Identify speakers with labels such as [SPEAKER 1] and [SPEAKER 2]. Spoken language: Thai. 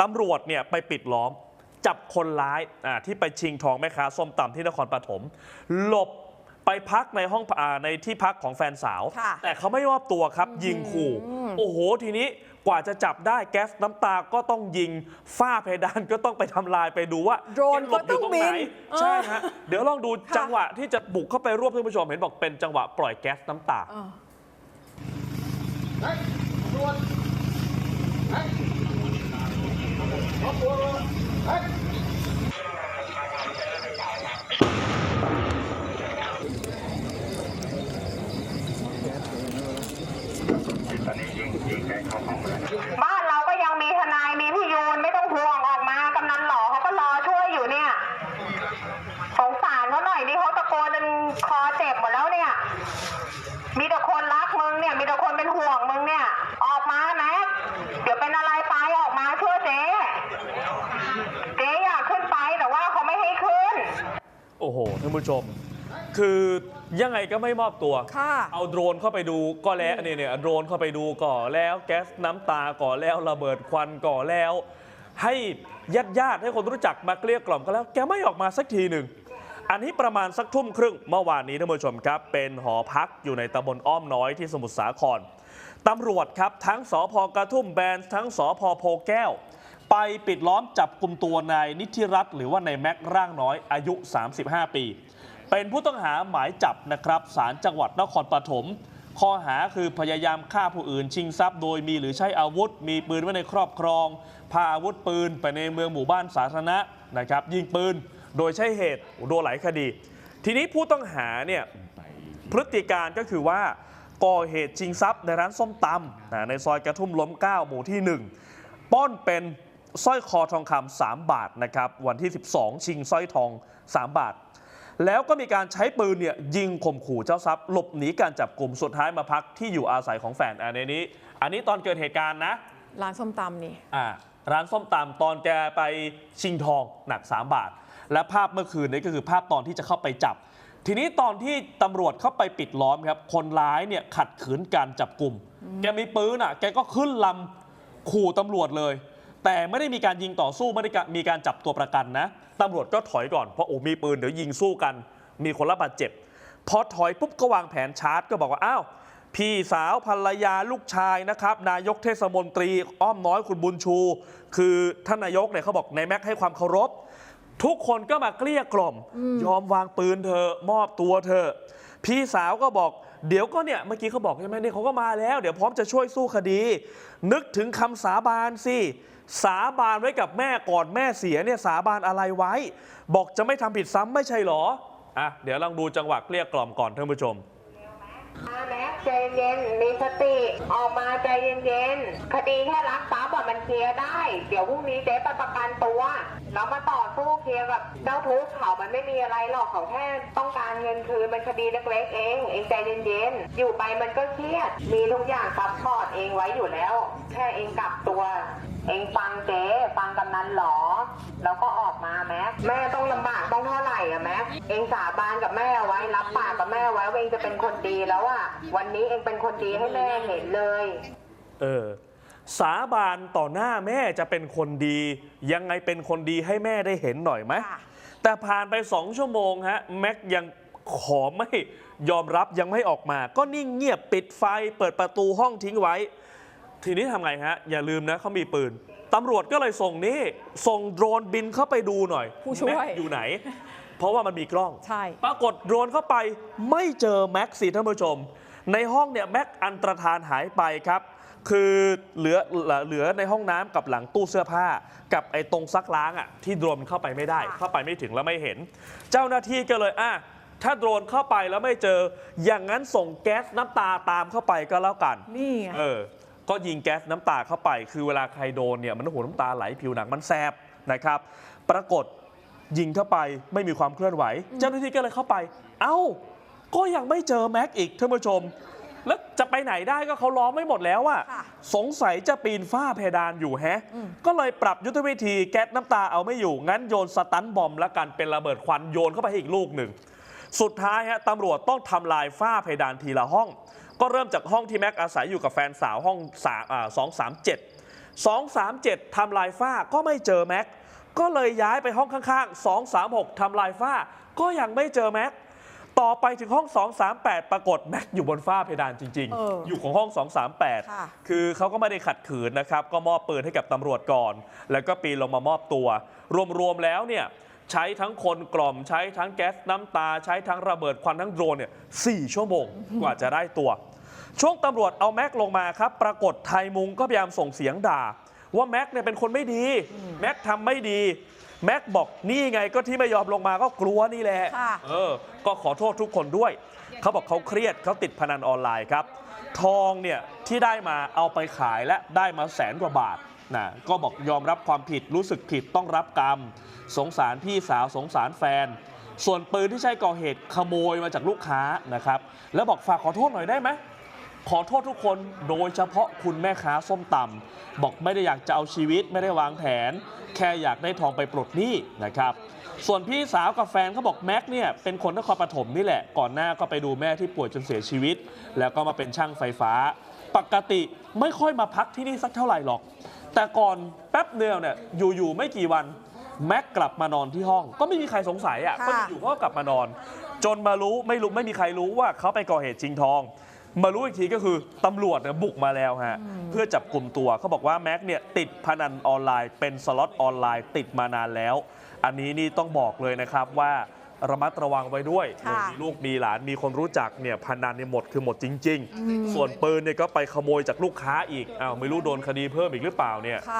[SPEAKER 1] ตำรวจเนี่ยไปปิดล้อม จับคนร้ายอ่าที่ไปชิงทองแม่ค้าส้มตำที่นครปฐมหลบไปพักในห้องอ่าในที่พักของแฟนสาว
[SPEAKER 2] ค่ะ
[SPEAKER 1] แต่เขาไม่มอบตัวครับ ยิงขู่ โอ้โหทีนี้กว่าจะจับได้แก๊สน้ำตาก็ต้องยิงฝ้าเพดานก็ต้องไปทำลายไปดูว่า
[SPEAKER 2] โดรน
[SPEAKER 1] แหลบอยู่ตรงไหน
[SPEAKER 2] ก็ต้องบิน
[SPEAKER 1] ใช่ฮะเดี๋ยวลองดู
[SPEAKER 2] ค่ะ
[SPEAKER 1] จังหวะที่จะบุกเข้าไปรวบท่านผู้ชมเห็นบอกเป็นจังหวะปล่อยแก๊สน้ำตา
[SPEAKER 2] เออ
[SPEAKER 3] เฮ้ยตำรวจเฮ้ยมอบตัวเลยเฮ้ย
[SPEAKER 4] บ้านเราก็ยังมีทนายมีพี่ยูนไม่ต้องห่วงออกมากำนันหล่อเขาก็รอช่วยอยู่เนี่ยสงสารเขาหน่อยดิเขาตะโกนจนคอเจ็บหมดแล้วเนี่ย มีแต่คนรักมึงเนี่ย มีแต่คนเป็นห่วงมึงเนี่ย ออกมาแม็กเดี๋ยวเป็นอะไรไปออกมาช่วยเจ๊เจ๊อยากขึ้นไปแต่ว่าเขาไม่ให้ขึ้น
[SPEAKER 1] โอ้โหท่านผู้ชม คือยังไงก็ไม่มอบตัว
[SPEAKER 2] ค่ะ
[SPEAKER 1] เอาโดรนเข้าไปดูก็แล้วเนี่ยเนี่ยโดรนเข้าไปดูก่อแล้วแก๊สน้ำตาก่อแล้วระเบิดควันก่อแล้ว ให้ญาติญาติๆให้คนรู้จักมาเกลี้ยกล่อมก็แล้ว แกไม่ออกมาสักทีหนึ่ง อันนี้ประมาณสักทุ่มครึ่งเมื่อวานนี้ท่านผู้ชมครับ เป็นหอพักอยู่ในตำบลอ้อมน้อยที่สมุทรสาครตำรวจครับ ทั้งสพกระทุ่มแบนทั้งสพโพแก้ว ไปปิดล้อมจับกลุ่มตัวนายนิธิรัตน์หรือว่านายแม็กร่างน้อยอายุ 35 ปี เป็นผู้ต้องหาหมายจับนะครับศาลจังหวัดนครปฐมข้อหาคือพยายามฆ่าผู้อื่นชิงทรัพย์โดยมีหรือใช้อาวุธ มีปืนไว้ในครอบครอง พาอาวุธปืนไปในเมืองหมู่บ้านสาธารณะนะครับยิงปืนโดยใช้เหตุโดนหลายคดี ทีนี้ผู้ต้องหาเนี่ยพฤติการก็คือว่าก่อเหตุชิงทรัพย์ในร้านส้มตำในซอยกระทุ่มล้มเก้าหมู่ที่ 1 ป้อนเป็นสร้อยคอทองคำ3บาทนะครับวันที่ 12 ชิงสร้อยทอง 3 บาท แล้วก็มีการใช้ปืนเนี่ยยิงข่มขู่เจ้าทรัพย์หลบหนีการจับกลุ่มสุดท้ายมาพักที่อยู่อาศัยของแฟนอันนี้ อันนี้ตอนเกิดเหตุการณ์นะ
[SPEAKER 2] ร้านส้มตำนี่
[SPEAKER 1] อ่าร้านส้มตำตอนแกไปชิงทองหนัก 3 บาท และภาพเมื่อคืนนี้ก็คือภาพตอนที่จะเข้าไปจับ ทีนี้ตอนที่ตำรวจเข้าไปปิดล้อมครับ คนร้ายเนี่ยขัดขืนการจับกลุ่ม แกมีปืนอะ แกก็ขึ้นลำขู่ตำรวจเลย แต่ไม่ได้มีการยิงต่อสู้ไม่ได้มีการจับตัวประกันนะตำรวจก็ถอยก่อนเพราะโอ้มีปืนเดี๋ยวยิงสู้กัน มีคนรับบาดเจ็บพอถอยปุ๊บก็วางแผนชาร์จ ก็บอกว่าอ้าวพี่สาวภรรยาลูกชายนะครับ นายกเทศมนตรีอ้อมน้อยคุณบุญชู คือท่านนายกเนี่ยเขาบอกนายแม็กให้ความเคารพ ทุกคนก็มาเกลี้ยกล่อม ยอมวางปืนเธอมอบตัวเธอ พี่สาวก็บอกเดี๋ยวก็เนี่ยเมื่อกี้เขาบอกใช่ไหมเนี่ยเขาก็มาแล้ว เดี๋ยวพร้อมจะช่วยสู้คดี นึกถึงคำสาบานสิสาบานไว้กับแม่ก่อนแม่เสียเนี่ยสาบานอะไรไว้ บอกจะไม่ทำผิดซ้ำไม่ใช่หรออะเดี๋ยวลองดูจังหวะเกลี้ยกล่อมก่อนท่านผู้ชม
[SPEAKER 4] มาแม็กใจเย็น มีสติ ออกมาใจเย็นๆ คดีแค่รักทรัพย์อะมันเคลียร์ได้ เดี๋ยวพรุ่งนี้เจ๊ไปประกันตัวแล้วมาต่อสู้เคลียร์กับเจ้าทุกข์เขามันไม่มีอะไรหรอกเขาแค่ต้องการเงินคืนมันคดีเล็กๆเอง เองใจเย็นๆ อยู่ไปมันก็เครียด มีทุกอย่างซัพพอร์ตเองไว้อยู่แล้ว แค่เองกลับตัว เองฟังเจ๊ฟังกำนันหรอ แล้วก็ออกมาแม็กแม่ต้องลำบากต้องเท่าไหร่อะแม็กเองสาบานกับแม่ไว้รับปากกับแม่ไว้ว่าเองจะเป็นคนดีแล้วอะวันนี้เองเป็นคนดีให้แม่เห็นเลย
[SPEAKER 1] เออ สาบานต่อหน้าแม่จะเป็นคนดี ยังไงเป็นคนดีให้แม่ได้เห็นหน่อยไหม
[SPEAKER 2] ค่ะ
[SPEAKER 1] แต่ผ่านไปสองชั่วโมงฮะแม็กยังขอไม่ยอมรับยังไม่ออกมา ก็นิ่งเงียบปิดไฟเปิดประตูห้องทิ้งไว้ ทีนี้ทำไงฮะ อย่าลืมนะเขามีปืนตำรวจก็เลยส่งนี่ส่งโดรนบินเข้าไปดูหน่อย
[SPEAKER 2] ผู้ช่วย
[SPEAKER 1] แม็กอยู่ไหน เพราะว่ามันมีกล้อง
[SPEAKER 2] ใช่
[SPEAKER 1] ปรากฏโดรนเข้าไปไม่เจอแม็กซ์สิท่านผู้ชม ในห้องเนี่ยแม็กอันตรธานหายไปครับ คือเหลือเหลือในห้องน้ำกับหลังตู้เสื้อผ้า กับไอ้ตรงซักล้างอะที่โดรนเข้าไปไม่ได้
[SPEAKER 2] ค่ะ
[SPEAKER 1] เข้าไปไม่ถึงแล้วไม่เห็น เจ้าหน้าที่ก็เลยอะถ้าโดรนเข้าไปแล้วไม่เจอ อย่างนั้นส่งแก๊สน้ำตาตามเข้าไปก็แล้วกัน
[SPEAKER 2] นี่ไง
[SPEAKER 1] เออ ก็ยิงแก๊สน้ำตาเข้าไป คือเวลาใครโดนเนี่ยมันหัวน้ำตาไหลผิวหนังมันแสบนะครับ ปรากฏยิงเข้าไปไม่มีความเคลื่อนไหว เจ้าหน้าที่ก็เลยเข้าไป เอ้า ก็ยังไม่เจอแม็กอีกท่านผู้ชม แล้วจะไปไหนได้ก็เขาล้อมไม่หมดแล้วอะ
[SPEAKER 2] ค่ะ
[SPEAKER 1] สงสัยจะปีนฝ้าเพดานอยู่แฮะ
[SPEAKER 2] อืม
[SPEAKER 1] ก็เลยปรับยุทธวิธีแก๊สน้ำตาเอาไม่อยู่ งั้นโยนสตันบอมแล้วกันเป็นระเบิดควันโยนเข้าไปให้อีกลูกหนึ่ง สุดท้ายฮะตำรวจต้องทำลายฝ้าเพดานทีละห้อง ก็เริ่มจากห้องที่แม็กอาศัยอยู่กับแฟนสาวห้องสามอ่าสองสามเจ็ด237ทำลายฝ้าก็ไม่เจอแม็กก็เลยย้ายไปห้องข้างๆ 236ทำลายฝ้า ก็ยังไม่เจอแม็ก ต่อไปถึงห้อง 238 ปรากฏแม็กอยู่บนฝ้าเพดานจริง
[SPEAKER 2] เออ
[SPEAKER 1] ๆอยู่ของห้อง
[SPEAKER 2] ค่ะ
[SPEAKER 1] 238คือเขาก็ไม่ได้ขัดขืนนะครับ ก็มอบปืนให้กับตำรวจก่อน แล้วก็ปีนลงมามอบตัว รวมๆแล้วเนี่ยใช้ทั้งคนกล่อมใช้ทั้งแก๊สน้ำตา ใช้ทั้งระเบิดควันทั้งโดรนเนี่ยสี่ชั่วโมงกว่าจะได้ตัว ช่วงตำรวจเอาแม็กลงมาครับ ปรากฏไทยมุงก็พยายามส่งเสียงด่า ว่าแม็กเนี่ยเป็นคนไม่ดี แม็กทำไม่ดี แม็กบอกนี่ไงก็ที่ไม่ยอมลงมาก็กลัวนี่แหละ
[SPEAKER 2] ค่ะ
[SPEAKER 1] เออ ก็ขอโทษทุกคนด้วย เขาบอกเขาเครียดเขาติดพนันออนไลน์ครับ ทองเนี่ยที่ได้มาเอาไปขายและได้มาแสนกว่าบาทนะก็บอกยอมรับความผิดรู้สึกผิดต้องรับกรรม สงสารพี่สาวสงสารแฟน ส่วนปืนที่ใช้ก่อเหตุขโมยมาจากลูกค้านะครับ แล้วบอกฝากขอโทษหน่อยได้ไหม ขอโทษทุกคนโดยเฉพาะคุณแม่ค้าส้มตำบอกไม่ได้อยากจะเอาชีวิตไม่ได้วางแผน แค่อยากได้ทองไปปลดหนี้นะครับส่วนพี่สาวกับแฟนเขาบอกแม็กเนี่ยเป็นคนนครปฐมนี่แหละ ก่อนหน้าก็ไปดูแม่ที่ป่วยจนเสียชีวิต แล้วก็มาเป็นช่างไฟฟ้า ปกติไม่ค่อยมาพักที่นี่สักเท่าไหร่หรอก แต่ก่อนแป๊บเดียวเนี่ยอยู่ๆไม่กี่วันแม็กกลับมานอนที่ห้อง ก็ไม่มีใครสงสัยอะ
[SPEAKER 2] ค่ะ
[SPEAKER 1] ก็อยู่ๆเขาก็กลับมานอน จนมารู้ไม่รู้ไม่มีใครรู้ว่าเขาไปก่อเหตุชิงทอง มารู้อีกทีก็คือตำรวจเนี่ยบุกมาแล้วฮะเพื่อจับกลุ่มตัวเขาบอกว่าแม็กเนี่ยติดพนันออนไลน์เป็นสล็อตออนไลน์ติดมานานแล้ว อันนี้นี่ต้องบอกเลยนะครับว่าระมัดระวังไว้ด้วย
[SPEAKER 2] ค่ะ
[SPEAKER 1] มีลูกมีหลานมีคนรู้จักเนี่ยพนันเนี่ยหมดคือหมดจริง ๆ ส่วนปืนเนี่ยก็ไปขโมยจากลูกค้าอีกอ้าวไม่รู้โดนคดีเพิ่มอีกหรือเปล่าเนี่ย
[SPEAKER 2] ค่ะ